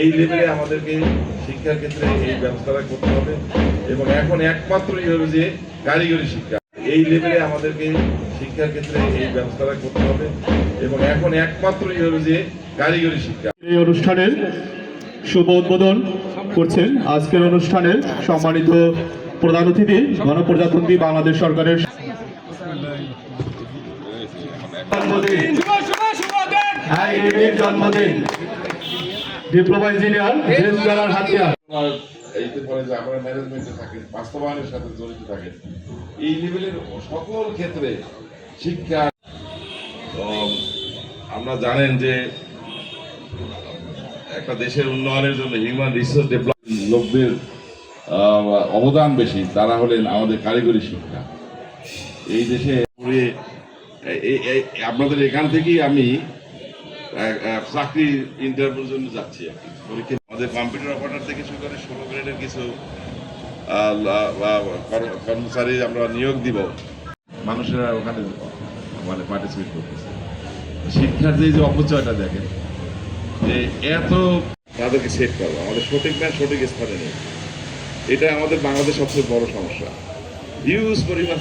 এই লেভেলে আমাদেরকে শিক্ষার ক্ষেত্রে এই ব্যবস্থাটা করতে হবে এবং এখন একমাত্রই হবে যে কারিগরি শিক্ষা। এই লেভেলে আমাদেরকে শিক্ষার ক্ষেত্রে এই ব্যবস্থাটা করতে হবে এবং এখন একমাত্রই হবে যে কারিগরি শিক্ষা। এই অনুষ্ঠানের শুভ উদ্বোধন। করছেন আজকের অনুষ্ঠানের সম্মানিত প্রধান অতিথি গণপ্রজাতন্ত্রী বাংলাদেশ সরকারের জন্মদিন। ডিপ্লোমা ইঞ্জিনিয়ার দেশবেলার হাতিয়ার। আপনার যে আপনারা ম্যানেজমেন্টে থাকেন বাস্তবায়নের সাথে জড়িত থাকেন এই লেভেলের সকল ক্ষেত্রে শিক্ষা আমরা জানেন যে একটা দেশের উন্নয়নের জন্য হিউম্যান রিসোর্স ডেভেলপমেন্ট লোকদের অবদান বেশি, তারা হলেন আমাদের কারিগরি শিক্ষা। এই দেশে আপনাদের এখান থেকেই আমি চাকরি ইন্টারভিউর জন্য যাচ্ছি আর কি। পরীক্ষা, আমাদের কম্পিউটার অপারেটর থেকে শুরু করে ষোলো গ্রেডের কিছু কর্মচারী আমরা নিয়োগ দিব। মানুষেরা ওখানে মানে পার্টিসিপেট করতেছে। শিক্ষার যে অপচয়টা দেখেন এত তাদেরকে সেট করব আমাদের সঠিক ম্যান সঠিক স্থানে নেই। এটা আমাদের বাংলাদেশ সবচেয়ে বড় সমস্যা। হিউজ পরিমাণ